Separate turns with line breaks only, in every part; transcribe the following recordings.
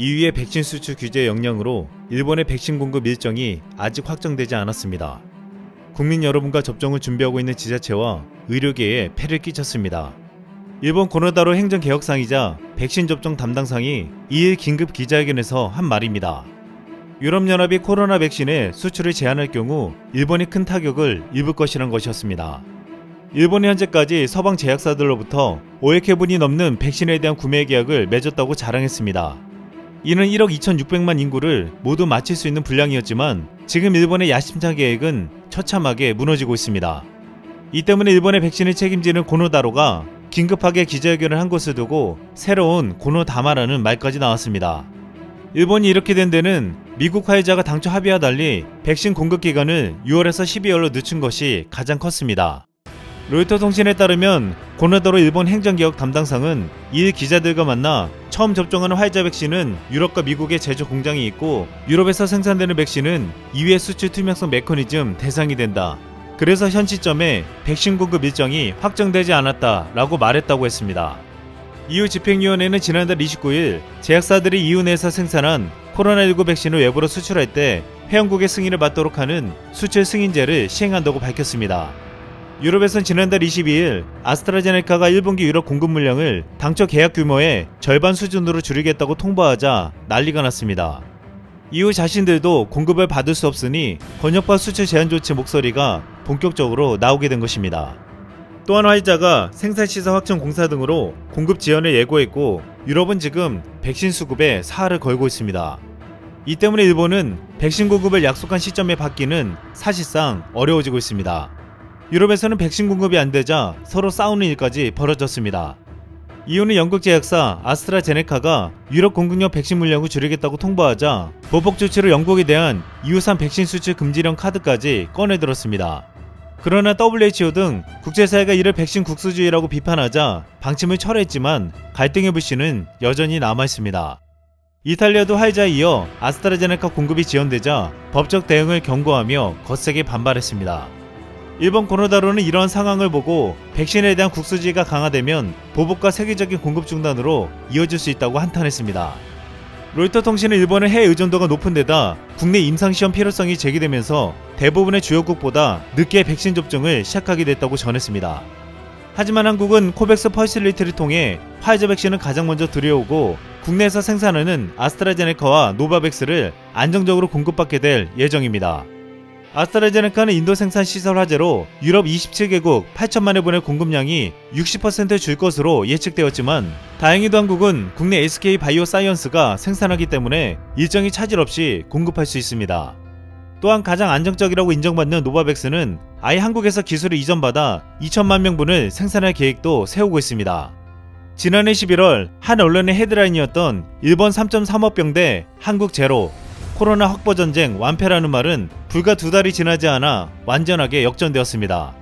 EU의 백신 수출 규제 영향으로 일본의 백신 공급 일정이 아직 확정되지 않았습니다. 국민 여러분과 접종을 준비하고 있는 지자체와 의료계에 폐를 끼쳤습니다. 일본 고노다로 행정개혁상이자 백신 접종 담당상이 2일 긴급 기자회견에서 한 말입니다. 유럽연합이 코로나 백신의 수출을 제한할 경우 일본이 큰 타격을 입을 것이란 것이었습니다. 일본이 현재까지 서방 제약사들로부터 5억 회분이 넘는 백신에 대한 구매 계약을 맺었다고 자랑했습니다. 이는 1억 2,600만 인구를 모두 맞힐 수 있는 분량이었지만 지금 일본의 야심차 계획은 처참하게 무너지고 있습니다. 이 때문에 일본의 백신을 책임지는 고노다로가 긴급하게 기자회견을 한 것을 두고 새로운 고노다마라는 말까지 나왔습니다. 일본이 이렇게 된 데는 미국 화이자가 당초 합의와 달리 백신 공급 기간을 6월에서 12월로 늦춘 것이 가장 컸습니다. 로이터 통신에 따르면 고노다로 일본 행정개혁 담당상은 이일 기자들과 만나 처음 접종하는 화이자 백신은 유럽과 미국의 제조 공장이 있고 유럽에서 생산되는 백신은 이외의 수출 투명성 메커니즘 대상이 된다. 그래서 현 시점에 백신 공급 일정이 확정되지 않았다라고 말했다고 했습니다. EU 집행위원회는 지난달 29일 제약사들이 EU 내에서 생산한 코로나19 백신을 외부로 수출할 때 회원국의 승인을 받도록 하는 수출 승인제를 시행한다고 밝혔습니다. 유럽에선 지난달 22일 아스트라제네카가 1분기 유럽 공급 물량을 당초 계약 규모의 절반 수준으로 줄이겠다고 통보하자 난리가 났습니다. 이후 자신들도 공급을 받을 수 없으니 번역과 수출 제한 조치 목소리가 본격적으로 나오게 된 것입니다. 또한 화이자가 생산시설 확충 공사 등으로 공급 지연을 예고했고 유럽은 지금 백신 수급에 사활을 걸고 있습니다. 이 때문에 일본은 백신 공급을 약속한 시점에 받기는 사실상 어려워지고 있습니다. 유럽에서는 백신 공급이 안 되자 서로 싸우는 일까지 벌어졌습니다. 이유는 영국 제약사 아스트라제네카가 유럽 공급용 백신 물량을 줄이겠다고 통보하자 보복 조치로 영국에 대한 이후산 백신 수출 금지령 카드까지 꺼내들었습니다. 그러나 WHO 등 국제사회가 이를 백신 국수주의라고 비판하자 방침을 철회했지만 갈등의 불씨는 여전히 남아있습니다. 이탈리아도 화이자에 이어 아스트라제네카 공급이 지연되자 법적 대응을 경고하며 거세게 반발했습니다. 일본 고노다로는 이러한 상황을 보고 백신에 대한 국수지가 강화되면 보복과 세계적인 공급 중단으로 이어질 수 있다고 한탄했습니다. 로이터 통신은 일본의 해외 의존도가 높은 데다 국내 임상시험 필요성이 제기되면서 대부분의 주요국보다 늦게 백신 접종을 시작하게 됐다고 전했습니다. 하지만 한국은 코백스 퍼실리티를 통해 화이자 백신을 가장 먼저 들여오고 국내에서 생산하는 아스트라제네카와 노바백스를 안정적으로 공급받게 될 예정입니다. 아스트라제네카는 인도 생산 시설 화재로 유럽 27개국 8천만여 분의 공급량이 60%줄 것으로 예측되었지만 다행히도 한국은 국내 SK 바이오 사이언스가 생산하기 때문에 일정이 차질 없이 공급할 수 있습니다. 또한 가장 안정적이라고 인정받는 노바백스는 아예 한국에서 기술을 이전받아 2천만 명분을 생산할 계획도 세우고 있습니다. 지난해 11월 한 언론의 헤드라인이었던 일본 3.3억 병대 한국 제로 코로나 확보 전쟁 완패라는 말은 불과 두 달이 지나지 않아 완전하게 역전되었습니다.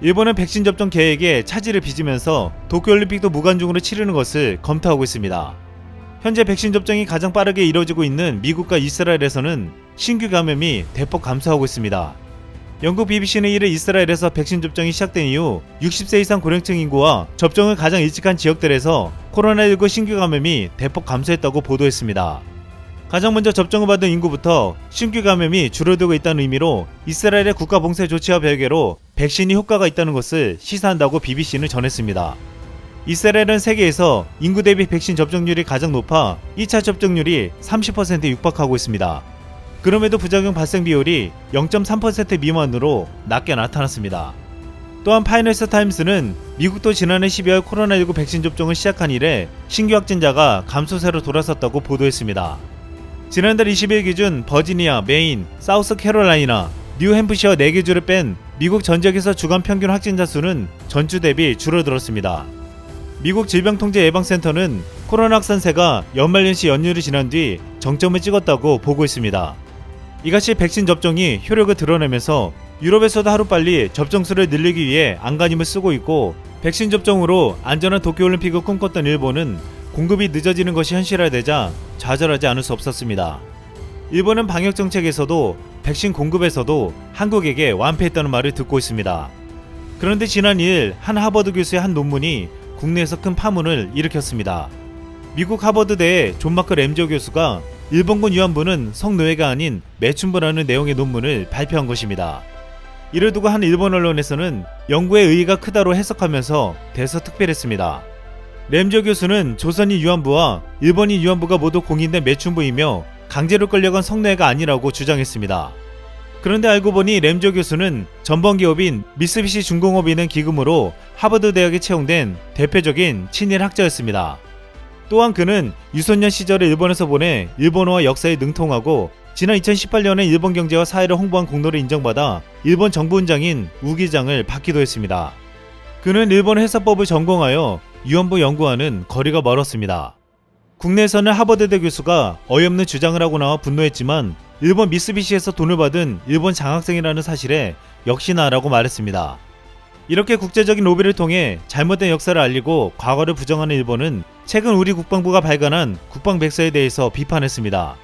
일본은 백신 접종 계획에 차질을 빚으면서 도쿄올림픽도 무관중으로 치르는 것을 검토하고 있습니다. 현재 백신 접종이 가장 빠르게 이루어지고 있는 미국과 이스라엘에서는 신규 감염이 대폭 감소하고 있습니다. 영국 BBC는 이를 이스라엘에서 백신 접종이 시작된 이후 60세 이상 고령층 인구와 접종을 가장 일찍한 지역들에서 코로나19 신규 감염이 대폭 감소했다고 보도했습니다. 가장 먼저 접종을 받은 인구부터 신규 감염이 줄어들고 있다는 의미로 이스라엘의 국가 봉쇄 조치와 별개로 백신이 효과가 있다는 것을 시사한다고 BBC는 전했습니다. 이스라엘은 세계에서 인구 대비 백신 접종률이 가장 높아 2차 접종률이 30%에 육박하고 있습니다. 그럼에도 부작용 발생 비율이 0.3% 미만으로 낮게 나타났습니다. 또한 파이낸스 타임스는 미국도 지난해 12월 코로나19 백신 접종을 시작한 이래 신규 확진자가 감소세로 돌아섰다고 보도했습니다. 지난달 20일 기준 버지니아, 메인, 사우스 캐롤라이나, 뉴햄프셔 4개 주를 뺀 미국 전 지역에서 주간 평균 확진자 수는 전주 대비 줄어들었습니다. 미국 질병통제예방센터는 코로나 확산세가 연말연시 연휴를 지난 뒤 정점을 찍었다고 보고 있습니다. 이같이 백신 접종이 효력을 드러내면서 유럽에서도 하루빨리 접종수를 늘리기 위해 안간힘을 쓰고 있고 백신 접종으로 안전한 도쿄올림픽을 꿈꿨던 일본은 공급이 늦어지는 것이 현실화되자 좌절하지 않을 수 없었습니다. 일본은 방역 정책에서도 백신 공급에서도 한국에게 완패했다는 말을 듣고 있습니다. 그런데 지난 2일 한 하버드 교수의 한 논문이 국내에서 큰 파문을 일으켰습니다. 미국 하버드대의 존 마크 램저 교수가 일본군 위안부는 성노예가 아닌 매춘부라는 내용의 논문을 발표한 것입니다. 이를 두고 한 일본 언론에서는 연구의 의의가 크다로 해석하면서 대서특필했습니다. 램저 교수는 조선인 위안부와 일본인 위안부가 모두 공인된 매춘부이며 강제로 끌려간 성노예가 아니라고 주장했습니다. 그런데 알고 보니 램저 교수는 전범 기업인 미쓰비시 중공업이는 기금으로 하버드 대학에 채용된 대표적인 친일 학자였습니다. 또한 그는 유소년 시절에 일본에서 보내 일본어와 역사에 능통하고 지난 2018년에 일본 경제와 사회를 홍보한 공로를 인정받아 일본 정부원장인 우기장을 받기도 했습니다. 그는 일본 회사법을 전공하여 위안부 연구와는 거리가 멀었습니다. 국내에서는 하버드대 교수가 어이없는 주장을 하고 나와 분노했지만 일본 미쓰비시에서 돈을 받은 일본 장학생이라는 사실에 역시나라고 말했습니다. 이렇게 국제적인 로비를 통해 잘못된 역사를 알리고 과거를 부정하는 일본은 최근 우리 국방부가 발간한 국방백서에 대해서 비판했습니다.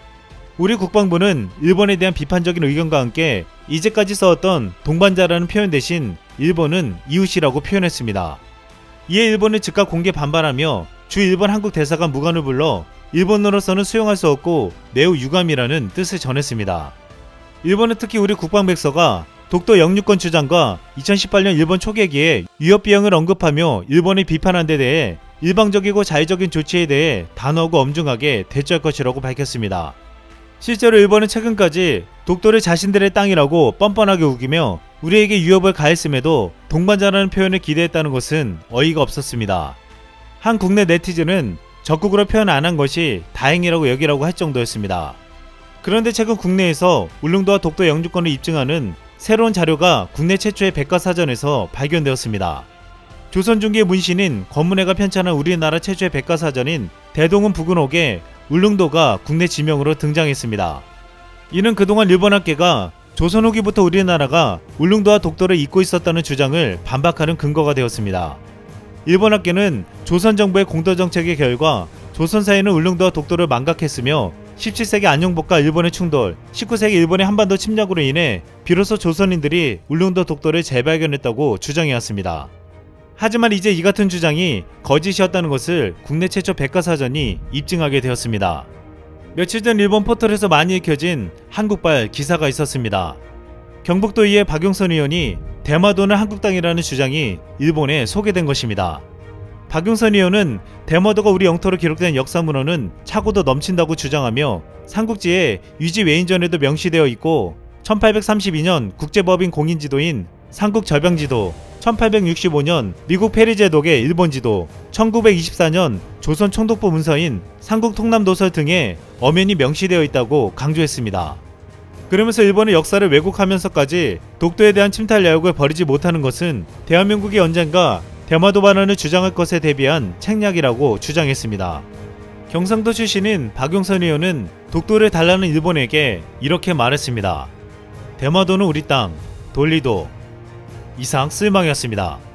우리 국방부는 일본에 대한 비판적인 의견과 함께 이제까지 써왔던 동반자라는 표현 대신 일본은 이웃이라고 표현했습니다. 이에 일본은 즉각 공개 반발하며 주 일본 한국 대사관 무관을 불러 일본으로서는 수용할 수 없고 매우 유감이라는 뜻을 전했습니다. 일본은 특히 우리 국방백서가 독도 영유권 주장과 2018년 일본 초계기에 위협 비용을 언급하며 일본을 비판한 데 대해 일방적이고 자의적인 조치에 대해 단호하고 엄중하게 대처할 것이라고 밝혔습니다. 실제로 일본은 최근까지 독도를 자신들의 땅이라고 뻔뻔하게 우기며 우리에게 위협을 가했음에도 동반자라는 표현을 기대했다는 것은 어이가 없었습니다. 한 국내 네티즌은 적극으로 표현 안 한 것이 다행이라고 여기라고 할 정도였습니다. 그런데 최근 국내에서 울릉도와 독도 영주권을 입증하는 새로운 자료가 국내 최초의 백과사전에서 발견되었습니다. 조선 중기의 문신인 권문회가 편찬한 우리나라 최초의 백과사전인 대동은 부근옥에 울릉도가 국내 지명으로 등장했습니다. 이는 그동안 일본 학계가 조선 후기부터 우리나라가 울릉도와 독도를 잇고 있었다는 주장을 반박하는 근거가 되었습니다. 일본 학계는 조선 정부의 공도 정책의 결과 조선 사회는 울릉도와 독도를 망각했으며 17세기 안용복과 일본의 충돌, 19세기 일본의 한반도 침략으로 인해 비로소 조선인들이 울릉도 독도를 재발견했다고 주장해왔습니다. 하지만 이제 이 같은 주장이 거짓이었다는 것을 국내 최초 백과사전이 입증하게 되었습니다. 며칠 전 일본 포털에서 많이 읽혀진 한국발 기사가 있었습니다. 경북도의회 박용선 의원이 대마도는 한국 땅이라는 주장이 일본에 소개된 것입니다. 박용선 의원은 대마도가 우리 영토로 기록된 역사문헌은 차고도 넘친다고 주장하며 삼국지에 유지 외인전에도 명시되어 있고 1832년 국제법인 공인지도인 삼국절병지도 1865년 미국 페리 제독의 일본 지도 1924년 조선 총독부 문서인 삼국 통남도서 등에 엄연히 명시되어 있다고 강조했습니다. 그러면서 일본의 역사를 왜곡하면서까지 독도에 대한 침탈 야욕을 버리지 못하는 것은 대한민국이 언젠가 대마도 반환을 주장할 것에 대비한 책략이라고 주장했습니다. 경상도 출신인 박용선 의원은 독도를 달라는 일본에게 이렇게 말했습니다. 대마도는 우리 땅, 돌리도. 이상 쓸망이었습니다.